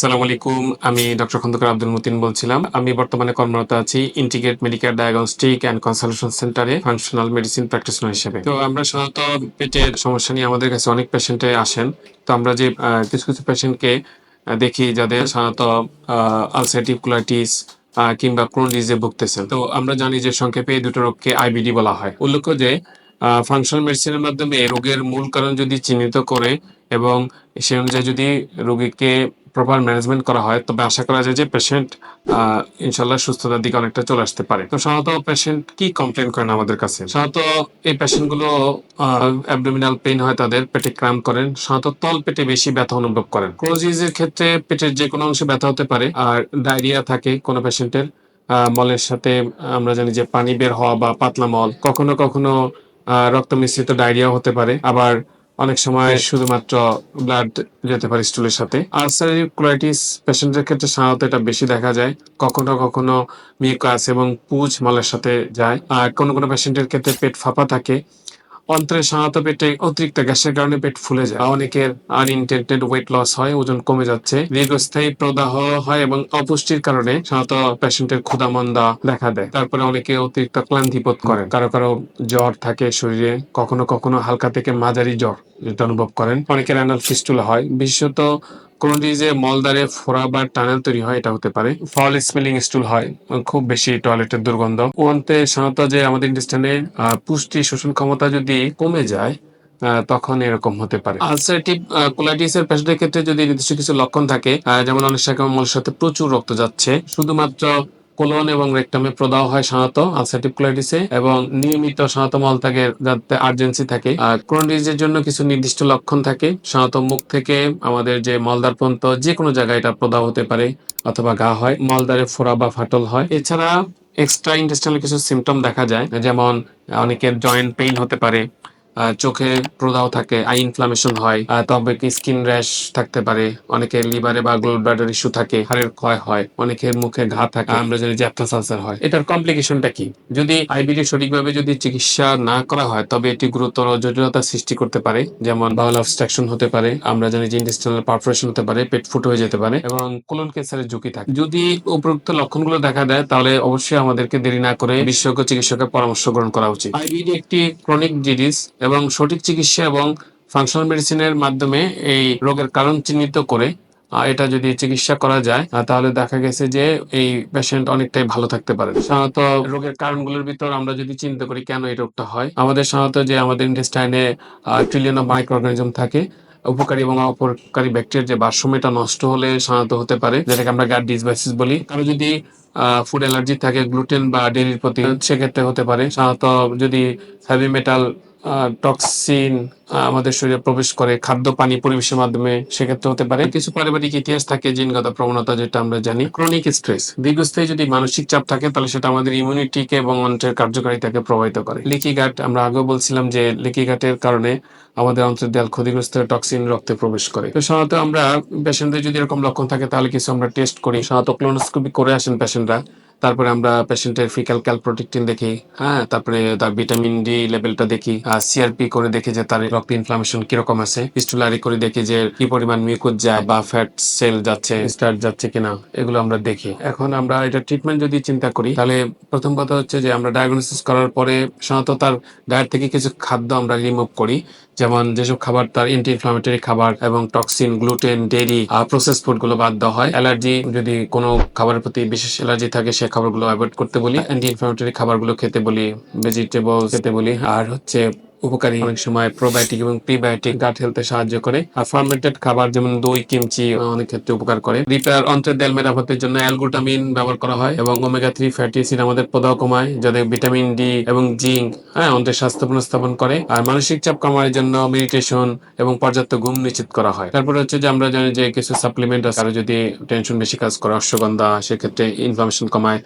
সালাম আলাইকুম, আমি ডক্টর খন্দকার আব্দুল মতিন বলছিলাম। আমি বর্তমানে কর্মরত আছি integrate medical diagnostic and consultation সেন্টারে ফাংশনাল মেডিসিন প্র্যাকটিশনার হিসেবে। তো আমরা সাধারণত পেটের সমস্যা নিয়ে আমাদের কাছে অনেক পেশেন্টে আসেন। তো আমরা যে কিছু কিছু পেশেন্টকে দেখি যাদের সাধারণত আলসাইটিভ কোলাইটিস কিংবা ক্রোন ডিজে ভুগতেছেন। তো আমরা জানি যে সংক্ষেপে এই দুটো রোগকে আইবিডি বলা হয়। উল্লেখ্য যে ফাংশনাল মেডিসিনের মাধ্যমে রোগের মূল কারণ যদি চিহ্নিত করে এবং সে অনুযায়ী যদি রোগীকে প্রপার ম্যানেজমেন্ট করা হয়, তবে আশা করা যায় যে পেশেন্ট ইনশাল্লাহ সুস্থতার দিকে অনেকটা চলে আসতে পারে। তো সাধারণত পেশেন্ট কি কমপ্লেন করেন আমাদের কাছে? সাধারণত এই পেশেন্টগুলো অ্যাবডোমিনাল পেইন হয় তাদের, পেটে ক্রাম করেন। সাধারণত তল পেটে বেশি ব্যথা অনুভব করেন। ক্রোজিজের ক্ষেত্রে পেটের যে কোনো অংশে ব্যথা হতে পারে, আর ডায়রিয়া থাকে কোনো পেশেন্টের মলের সাথে আমরা জানি যে পানি বের হওয়া বা পাতলা মল, কখনো কখনো রক্ত মিশ্রিত ডায়রিয়া হতে পারে। আবার অনেক সময় শুধুমাত্র ব্লাড যেতে পারে স্টুলের সাথে। আলসারেটিভ ক্লোরাইটিস পেশেন্টের ক্ষেত্রে সাধারণত এটা বেশি দেখা যায়। কখনো কখনো মিউকাস এবং পুজ মলের সাথে যায়। আর কোনো কোনো পেশেন্টের ক্ষেত্রে পেট ফাঁপা থাকে। অন্ত্রে সাধারণত পেটে অতিরিক্ত গ্যাসের কারণে পেট ফুলে যায়। অনেকের আনইনটেন্টেড ওয়েট লস হয়, ওজন কমে যাচ্ছে। দীর্ঘস্থায়ী প্রদাহ হয় এবং অপুষ্টির কারণে সাধারণত পেশেন্টের ক্ষুধামন্দা দেখা দেয়। তারপরে অনেকে অতিরিক্ত ক্লান্তি বোধ করেন। কারও কারও জ্বর থাকে শরীরে, কখনো কখনো হালকা থেকে মাঝারি জ্বর যেটা অনুভব করেন। অনেকের অ্যানাল ফিস্টুলা হয়। বিশেষত কোন যে মলদারে ফোড়া বা টানেল তৈরি হয় এটা হতে পারে। ফল স্মেলিং স্টুল হয় খুব বেশি টয়লেটের দুর্গন্ধ। ওয়ান্তে সাধারণত যে আমাদের ইন্টেস্টাইনে পুষ্টি শোষণ ক্ষমতা যদি কমে যায় আহ, তখন এরকম হতে পারে। আলসারেটিভ কোলাইটিস এর পেশেন্টের ক্ষেত্রে যদি নির্দিষ্ট কিছু লক্ষণ থাকে যেমন অনেক সময় মলের সাথে প্রচুর রক্ত যাচ্ছে শুধুমাত্র কোলন এবং রেকটামে প্রদাহ হয় সাধারণত আলসারেটিভ কোলাইটিসে এবং নিয়মিত সাধারণত মলত্যাগের যাতে আর্জেন্সি থাকে। আর ক্রোনিজের জন্য কিছু নির্দিষ্ট লক্ষণ থাকে। সাধারণত মুখ থেকে আমাদের যে মলদার পর্যন্ত যে কোনো জায়গায় এটা প্রদাহ হতে পারে অথবা গা হয় মলদারে ফোড়া বা ফাটল হয়। এছাড়া এক্সট্রা ইন্টেস্টাইনাল কিছু সিমটম দেখা যায়। যেমন অনেকের জয়েন্ট পেইন হতে পারে চোখে প্রদাহ থাকে আই ইনফ্লামেশন হয় তবে কি স্কিন র্যাশ থাকতে পারে অনেকের লিভারে বা গ্লোড ব্লাডার ইস্যু থাকে হাড়ের ক্ষয় হয় অনেকের মুখে ঘা থাকে আমরা জানি যে অ্যাপটাস আলসার হয়। এটার কমপ্লিকেশনটা কি? যদি আইবিডি সঠিকভাবে যদি চিকিৎসা না করা হয় তবে এটি গুরুতর জটিলতা সৃষ্টি করতে পারে যেমন বাউল অবস্ট্রাকশন হতে পারে আমরা জানি যে ইন্টেস্টিনাল পারফোরেশন হতে পারে পেট ফুটো হয়ে যেতে পারে এবং কোলন ক্যান্সারের ঝুঁকি থাকে। যদি উপরোক্ত লক্ষণগুলো দেখা দেয় তাহলে অবশ্যই আমাদেরকে দেরি না করে বিশেষজ্ঞ চিকিৎসকের পরামর্শ গ্রহণ করা উচিত। আইবিডি একটি ক্রনিক ডিজিজ এবং সঠিক চিকিৎসা এবং ফাংশনাল মেডিসিনের মাধ্যমে এই রোগের কারণ চিহ্নিত করে এটা যদি চিকিৎসা করা যায় তাহলে দেখা গেছে যে এই পেশেন্ট অনেকটাই ভালো থাকতে পারে। সাধারণত রোগের কারণগুলোর ভিতর আমরা যদি চিন্তা করি কেন এই রোগটা হয়, আমাদের সাধারণত যে আমাদের ইন্টেস্টাইনে ট্রিলিয়ন অফ মাইক্রো অর্গানিজম থাকে, উপকারী এবং অপকারী ব্যাকটেরিয়ার যে ভারসাম্যটা নষ্ট হলে সাধারণত হতে পারে, যেটাকে আমরা গাট ডিসবাইসিস বলি। কারও যদি ফুড অ্যালার্জি থাকে গ্লুটেন বা ডেরির প্রতি, সেক্ষেত্রে হতে পারে। সাধারণত যদি হেভি মেটাল টক্সিন আমাদের শরীরে প্রবেশ করে খাদ্য পানি পরিবেশের মাধ্যমে সেক্ষেত্রে হতে পারে। কিছু পারিবারিক ইতিহাস থাকে জিনগত প্রবণতা যেটা আমরা জানি। ক্রনিক স্ট্রেস দীর্ঘস্থায়ী যদি মানসিক চাপ থাকে তাহলে সেটা আমাদের ইমিউনিটিকে এবং অন্ত্রের কার্যকারিতাকে প্রভাবিত করে। লিকি গাট আমরা আগেও বলছিলাম যে লিকি গাটের কারণে আমাদের অন্ত্রের দেয়াল ক্ষতিগ্রস্ত টক্সিন রক্তে প্রবেশ করে। তো সাধারণত আমরা পেশেন্টদের যদি এরকম লক্ষণ থাকে তাহলে কিছু আমরা টেস্ট করি। সাধারণত ক্লোনোস্কোপি করে আসেন পেশেন্টরা তারপরে আমরা পেশেন্টের ফিকাল ক্যালপ্রোটিকটিন দেখি হ্যাঁ তারপরে তার ভিটামিন ডি লেভেলটা দেখি সিআরপি করে দেখি যে তার রক্ত ইনফ্লামেশন কীরকম আছে পিস্টুলারি করে দেখি যে কি পরিমাণ মিউকুজ যায় বা ফ্যাট সেল যাচ্ছে স্টার্ট যাচ্ছে কিনা, এগুলো আমরা দেখি। এখন আমরা এটা ট্রিটমেন্ট যদি চিন্তা করি, তাহলে প্রথম কথা হচ্ছে যে আমরা ডায়াগনোসিস করার পরে সাধারণত তার ডায়েট থেকে কিছু খাদ্য আমরা রিমুভ করি, যেমন যেসব খাবার তার এন্টি ইনফ্লামেটরি খাবার এবং টক্সিন গ্লুটেন ডেরি প্রসেস ফুডগুলো বাদ দেওয়া হয়। অ্যালার্জি যদি কোনো খাবারের প্রতি বিশেষ অ্যালার্জি থাকে, সে খাবারগুলো অ্যাভয়েড করতে বলি অ্যান্টি ইনফ্লামেটরি খাবারগুলো খেতে বলি ভেজিটেবল খেতে বলি আর হচ্ছে উপকারী অনেক সময় প্রোবায়োটিক এবং প্রিবায়োটিক গাট হেলথে সাহায্য করে। আর ফার্মেন্টেড খাবার যেমন দই কিমচি অনেক ক্ষেত্রে উপকার করে। রিপেয়ার অন্ত্রের দেল মেরামতের জন্য অ্যালগুটামিন ব্যবহার করা হয় এবং ওমেগা থ্রি ফ্যাটি অ্যাসিড আমাদের প্রদাহ কমায় যাদের ভিটামিন ডি এবং জিঙ্ক হ্যাঁ অন্ত্রের স্বাস্থ্য পুনঃস্থাপন করে। আর মানসিক চাপ কমানোর জন্য মেডিটেশন এবং পর্যাপ্ত ঘুম নিশ্চিত করা হয়। তারপরে হচ্ছে যে আমরা জানি যে কিছু সাপ্লিমেন্ট আছে। আর যদি টেনশন বেশি কাজ করে, অশ্বগন্ধা, সেক্ষেত্রে ইনফ্লামেশন কমায়।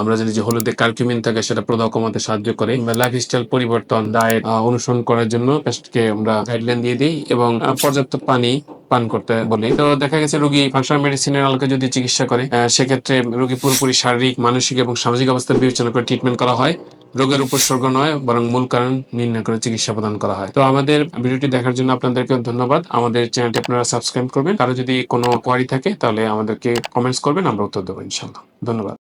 আমরা জানি যে হলুদে কার্কিউমিন থাকে, সেটা প্রদাহ কমাতে সাহায্য করে। লাইফস্টাইল পরিবর্তন ডায়েট অনুসরণ করার জন্য পেশেন্টকে আমরা গাইডলাইন দিয়ে দিই এবং পর্যাপ্ত পানি পান করতে বলি। তো দেখা গেছে রোগী ফাংশনাল মেডিসিনের আলোকে যদি চিকিৎসা করে সেক্ষেত্রে রোগী পুরোপুরি শারীরিক, মানসিক এবং সামাজিক অবস্থার বিবেচনা করে ট্রিটমেন্ট করা হয়। রোগের উপসর্গ নয়, বরং মূল কারণ নির্ণয় করে চিকিৎসা প্রদান করা হয়। তো আমাদের ভিডিওটি দেখার জন্য আপনাদেরকে ধন্যবাদ। আমাদের চ্যানেলটি আপনারা সাবস্ক্রাইব করবেন। কারও যদি কোনো কোয়ারি থাকে, তাহলে আমাদেরকে কমেন্টস করবেন, আমরা উত্তর দেবো ইনশাল্লাহ ধন্যবাদ।